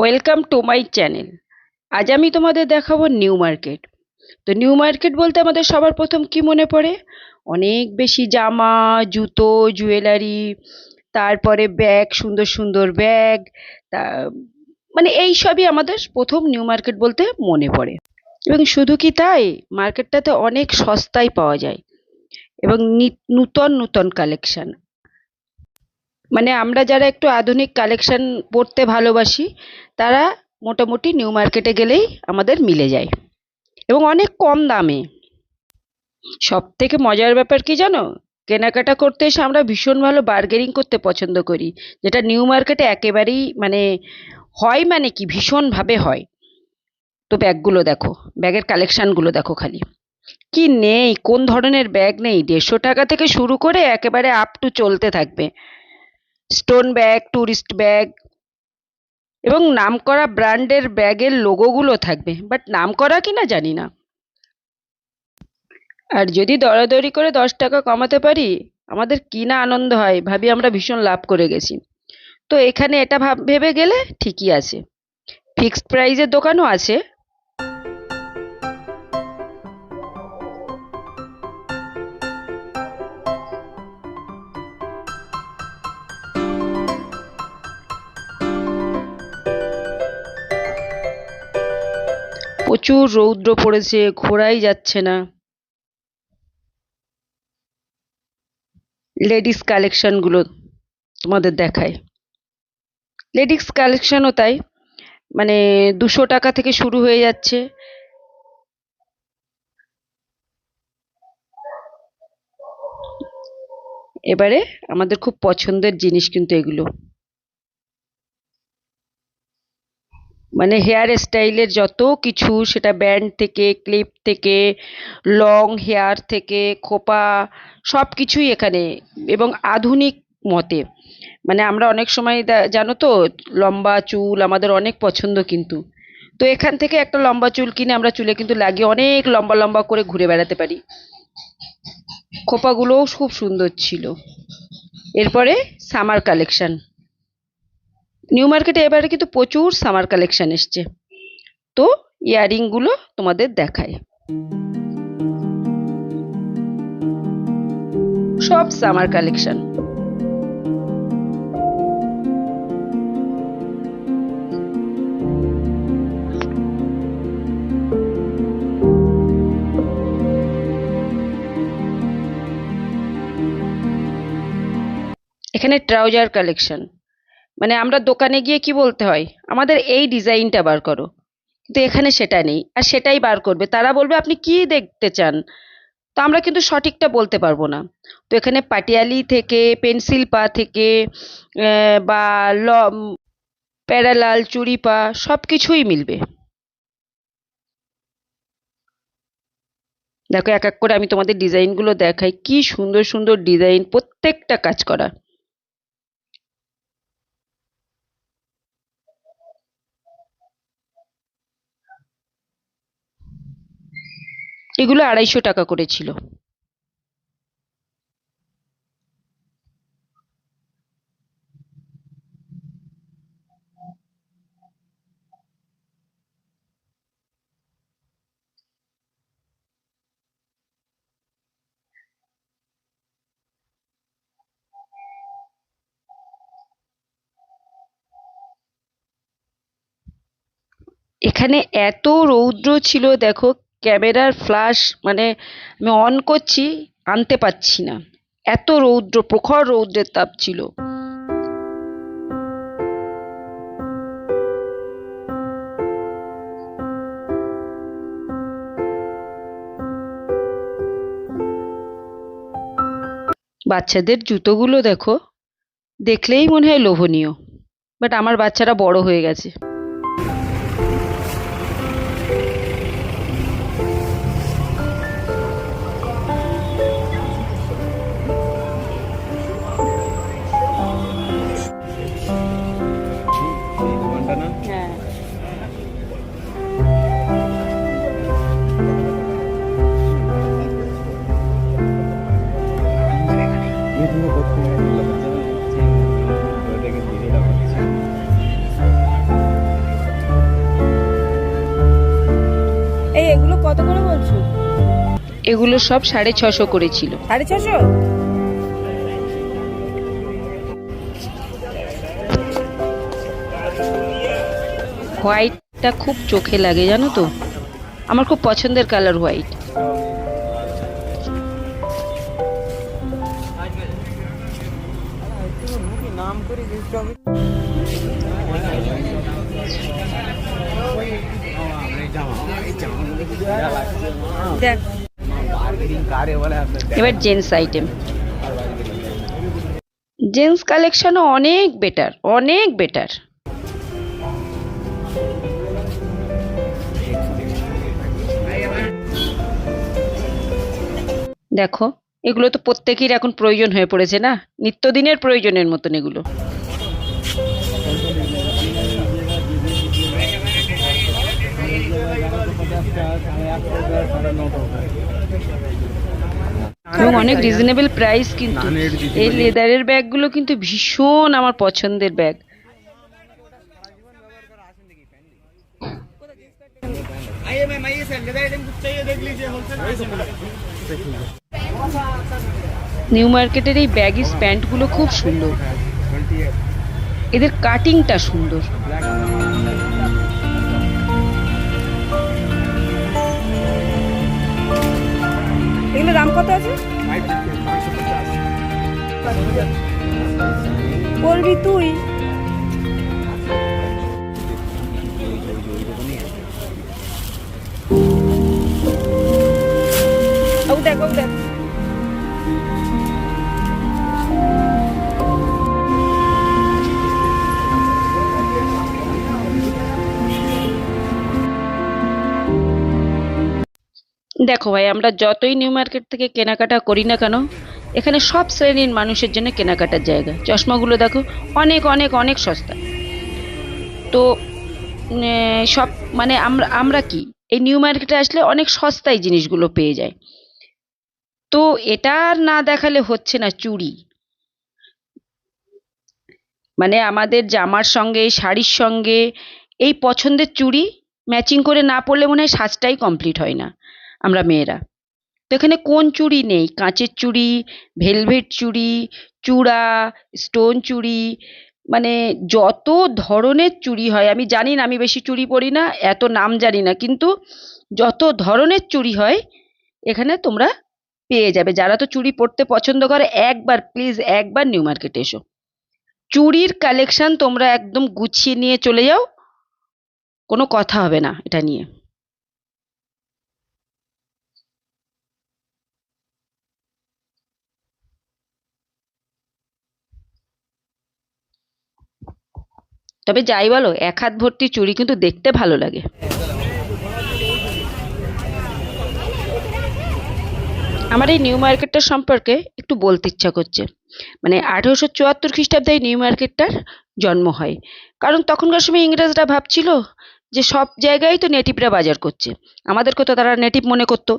Welcome to my channel আজ আমি তোমাদের দেখাবো নিউ মার্কেট তো নিউ মার্কেট বলতে আমাদের সবার প্রথম কি মনে পড়ে? অনেক বেশি জামা, জুতো জুয়েলারি তারপরে ব্যাগ সুন্দর সুন্দর ব্যাগ তা মানে এই সবই আমাদের প্রথম নিউ মার্কেট বলতে মনে পড়ে। এবং শুধু কি তাই? মার্কেটটাতে অনেক সস্তায় পাওয়া যায়। এবং নূতন নূতন কালেকশন মানে আমরা যারা একটু আধুনিক কালেকশন পরতে ভালোবাসি, তারা মোটামুটি নিউ মার্কেটে গেলেই আমাদের মিলে যায়। এবং অনেক কম দামে। সব থেকে মজার ব্যাপার কি জানো? কেনাকাটা করতে এসে আমরা ভীষণ ভালো বার্গেনিং করতে পছন্দ করি। যেটা নিউ মার্কেটে একেবারেই মানে হয় মানে কি? ভীষণভাবে হয়। তো ব্যাগগুলো দেখো, ব্যাগের কালেকশনগুলো দেখো খালি। কি নেই? কোন ধরনের ব্যাগ নেই? দেড়শো টাকা থেকে শুরু করে একেবারে আপ টু চলতে থাকবে। স্টোন ব্যাগ ট্যুরিস্ট ব্যাগ এবং নাম নামকরা ব্র্যান্ডের ব্যাগের লোগোগুলো থাকবে। বাট নামকরা কিনা জানি না। আর যদি দরাদরি করে দশ টাকা কমাতে পারি, আমাদের কি না আনন্দ হয় ভাবি আমরা ভীষণ লাভ করে গেছি। তো এখানে এটা ভাব, ভেবে গেলে ঠিকই আছে। ফিক্সড প্রাইজের দোকানও আছে। প্রচুর রৌদ্র পড়েছে, ঘোরাই যাচ্ছে না। লেডিস কালেকশনগুলো তোমাদের দেখায় লেডিস কালেকশনও তাই মানে দুশো টাকা থেকে শুরু হয়ে যাচ্ছে। এবারে আমাদের খুব পছন্দের জিনিস কিন্তু এগুলো। মানে হেয়ার স্টাইলের যত কিছু, সেটা ব্যান্ড থেকে ক্লিপ থেকে লং হেয়ার থেকে, খোপা সব কিছুই এখানে এবং আধুনিক মতে। মানে আমরা অনেক সময় জানো তো, লম্বা চুল আমাদের অনেক পছন্দ কিন্তু। তো এখান থেকে একটা লম্বা চুল কিনে আমরা চুলে কিন্তু লাগিয়ে অনেক লম্বা লম্বা করে ঘুরে বেড়াতে পারি। খোপাগুলোও খুব সুন্দর ছিল। এরপরে সামার কালেকশন নিউ মার্কেটে এবারে কিন্তু প্রচুর সামার কালেকশন এসছে। তো ইয়ারিংগুলো তোমাদের দেখায় সব সামার কালেকশন এখানে ট্রাউজার কালেকশন মানে আমরা দোকানে গিয়ে কি বলতে হয়? আমাদের এই ডিজাইনটা বার করো। কিন্তু এখানে সেটা নেই। আর সেটাই বার করবে। তারা বলবে, আপনি কি দেখতে চান? তো আমরা কিন্তু সঠিকটা বলতে পারব না। তো এখানে পাটিয়ালি থেকে, পেন্সিল পা থেকে বা ল প্যারালাল, চুড়ি পা সব কিছুই মিলবে। দেখো, এক এক করে আমি তোমাদের ডিজাইনগুলো দেখাই। কি সুন্দর সুন্দর ডিজাইন প্রত্যেকটা কাজ করা। এগুলো আড়াইশো টাকা করে ছিল। এখানে এত রৌদ্র ছিল দেখো ক্যামেরার ফ্ল্যাশ মানে আমি অন করছি, আনতে পারছি না। এত রৌদ্র, প্রখর রৌদ্রের তাপ ছিল। বাচ্চাদের জুতোগুলো দেখো, দেখলেই মনে হয় লোভনীয়। বাট আমার বাচ্চারা বড় হয়ে গেছে। এগুলো সব সাড়ে ছশো করেছিল। সাড়ে ছশো? হোয়াইটটা খুব চোখে লাগে জানো তো? আমার খুব পছন্দের কালার হোয়াইট দেখ। এবার জেন্টস আইটেম জেন্টস কালেকশনও অনেক বেটার অনেক বেটার দেখো, এগুলো তো প্রত্যেকের এখন প্রয়োজন হয়ে পড়েছে না? নিত্যদিনের প্রয়োজনের মতন এগুলো। এবং অনেক রিজনেবল প্রাইস কিন্তু। এই লেদারের ব্যাগগুলো কিন্তু ভীষণ আমার পছন্দের ব্যাগ নিউ মার্কেটের এই ব্যাগিস প্যান্টগুলো খুব সুন্দর। এদের কাটিংটা সুন্দর। কত আছে? বলবি তুই। দেখো ভাই, আমরা যতই নিউ মার্কেট থেকে কেনাকাটা করি না কেন, এখানে সব শ্রেণির মানুষের জন্য কেনাকাটার জায়গা। চশমাগুলো দেখো, অনেক অনেক অনেক সস্তা। তো সব মানে আমরা আমরা কি, এই নিউ মার্কেটে আসলে অনেক সস্তায় জিনিসগুলো পেয়ে যায় তো এটা আর না দেখালে হচ্ছে না চুড়ি মানে আমাদের জামার সঙ্গে, শাড়ির সঙ্গে, এই পছন্দের চুড়ি ম্যাচিং করে না পরলে মনে হয় সাজটাই কমপ্লিট হয় না। আমরা মেয়েরা। তো এখানে কোন চুড়ি নেই? কাঁচের চুড়ি, ভেলভেট চুড়ি, চূড়া, স্টোন চুড়ি মানে যত ধরনের চুড়ি হয়, আমি জানি না, আমি বেশি চুড়ি পরি না, এত নাম জানি না, কিন্তু যত ধরনের চুড়ি হয়, এখানে তোমরা পেয়ে যাবে। যারা তো চুড়ি পরতে পছন্দ করে, একবার, প্লিজ একবার নিউ মার্কেটে এসো। চুড়ির কালেকশন তোমরা একদম গুছিয়ে নিয়ে চলে যাও, কোনো কথা হবে না এটা নিয়ে। তবে যাই বলো, এক হাত ভর্তি চুড়ি কিন্তু দেখতে ভালো লাগে। আমার এই নিউ মার্কেটটার সম্পর্কে একটু বলতে ইচ্ছা করছে। মানে আঠেরোশো চুয়াত্তর খ্রিস্টাব্দে নিউ মার্কেটটার জন্ম হয়। কারণ তখনকার সময় ইংরেজরা ভাবছিল যে সব জায়গায় তো নেটিভরা বাজার করছে। আমাদেরকে তো তারা নেটিভ মনে করতো।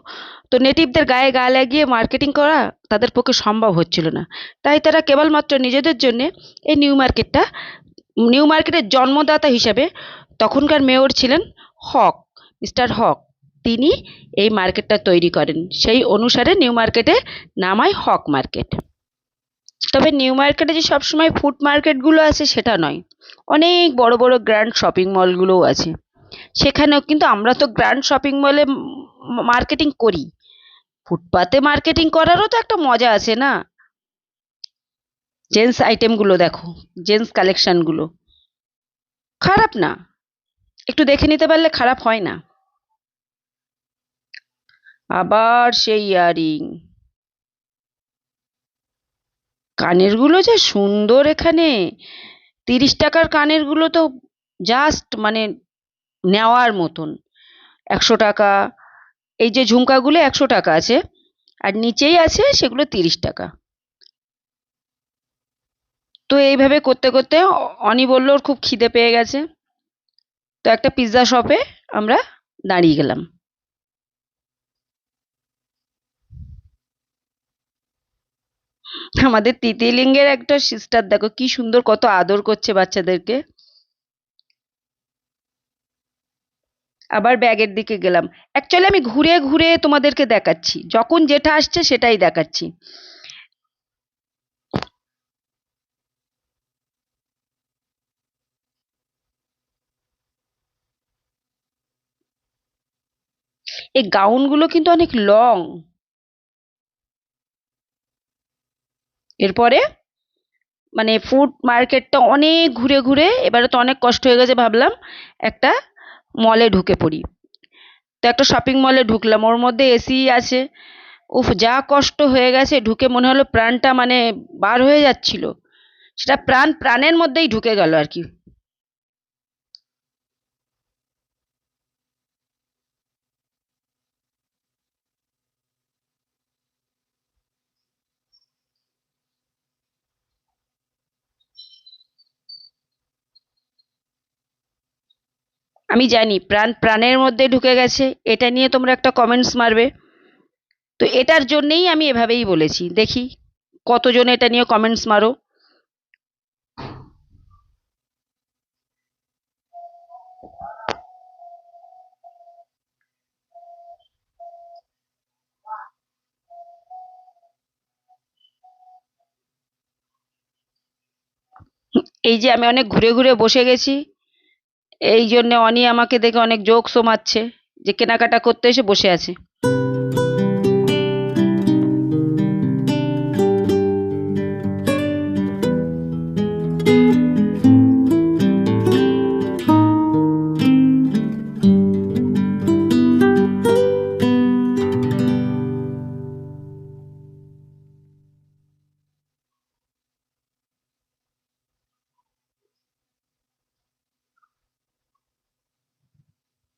তো নেটিভদের গায়ে গা লাগিয়ে মার্কেটিং করা তাদের পক্ষে সম্ভব হচ্ছিল না। তাই তারা কেবলমাত্র নিজেদের জন্যে এই নিউ মার্কেটটা নিউ মার্কেটের জন্মদাতা হিসাবে তখনকার মেয়র ছিলেন হক, মিস্টার হক। তিনি এই মার্কেটটা তৈরি করেন। সেই অনুসারে নিউ মার্কেটে নামায় হক মার্কেট। তবে নিউ মার্কেটে যে সবসময় ফুড মার্কেটগুলো আছে সেটা নয়। অনেক বড় বড় গ্র্যান্ড শপিং মলগুলোও আছে। সেখানেও কিন্তু আমরা তো গ্র্যান্ড শপিং মলে মার্কেটিং করি। ফুটপাতে মার্কেটিং করারও তো একটা মজা আছে না? জেন্টস আইটেমগুলো দেখো জেন্টস কালেকশানগুলো খারাপ না। একটু দেখে নিতে পারলে খারাপ হয় না। আবার সেই ইয়ারিং। কানেরগুলো যে সুন্দর এখানে। তিরিশ টাকার কানেরগুলো তো জাস্ট মানে নেওয়ার মতন। একশো টাকা। এই যে ঝুমকাগুলো একশো টাকা আছে। আর নিচেই আছে সেগুলো তিরিশ টাকা। তো এইভাবে করতে করতে অনি বলল, ওর খুব খিদে পেয়ে গেছে। তো একটা পিৎজা শপে আমরা দাঁড়িয়ে গেলাম। আমাদের তিতিলিঙ্গের একটা সিস্টার দেখো কি সুন্দর কত আদর করছে বাচ্চাদেরকে। আবার ব্যাগের দিকে গেলাম। অ্যাকচুয়ালি আমি ঘুরে ঘুরে তোমাদেরকে দেখাচ্ছি। যখন যেটা আসছে সেটাই দেখাচ্ছি। এই গাউনগুলো কিন্তু অনেক লং এরপরে মানে ফুড মার্কেটটা অনেক ঘুরে ঘুরে, এবারে তো অনেক কষ্ট হয়ে গেছে ভাবলাম, একটা মলে ঢুকে পড়ি। তো একটা শপিং মলে ঢুকলাম, ওর মধ্যে এসি আছে। উফ, যা কষ্ট হয়ে গেছে, ঢুকে মনে হলো প্রাণটা মানে বার হয়ে যাচ্ছিল। সেটা প্রাণ, প্রাণের মধ্যেই ঢুকে গেল আর কি। আমি জানি, প্রাণ, প্রাণের মধ্যে ঢুকে গেছে, এটা নিয়ে তোমরা একটা কমেন্টস মারবে। তো এটার জন্যেই আমি এভাবেই বলেছি, দেখি কতজন এটা নিয়ে কমেন্টস মারো। এই যে আমি অনেক ঘুরে ঘুরে বসে গেছি এই জন্যে অনি আমাকে দেখে অনেক জোকসও মারছে যে কেনাকাটা করতে এসে বসে আছে।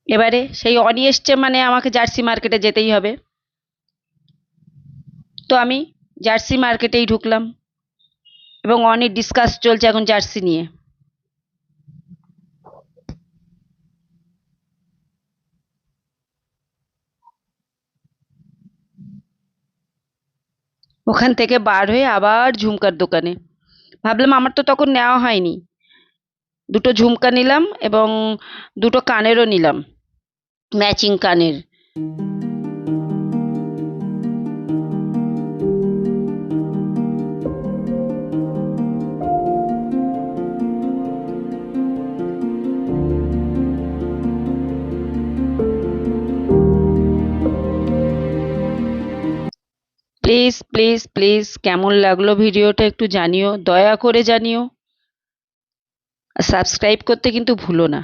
এবারে সেই অনি এসছে মানে আমাকে জার্সি মার্কেটে যেতেই হবে। তো আমি জার্সি মার্কেটেই ঢুকলাম এবং অনেক ডিসকাস চলছে এখন জার্সি নিয়ে। ওখান থেকে বার হয়ে আবার ঝুমকার দোকানে। ভাবলাম আমার তো তখন নেওয়া হয়নি। দুটো ঝুমকা নিলাম এবং দুটো কানেরও নিলাম। ম্যাচিং কানের। প্লিজ প্লিজ প্লিজ কেমন লাগল ভিডিওটা একটু জানিও, দয়া করে জানিও। সাবস্ক্রাইব করতে কিন্তু ভুলো না।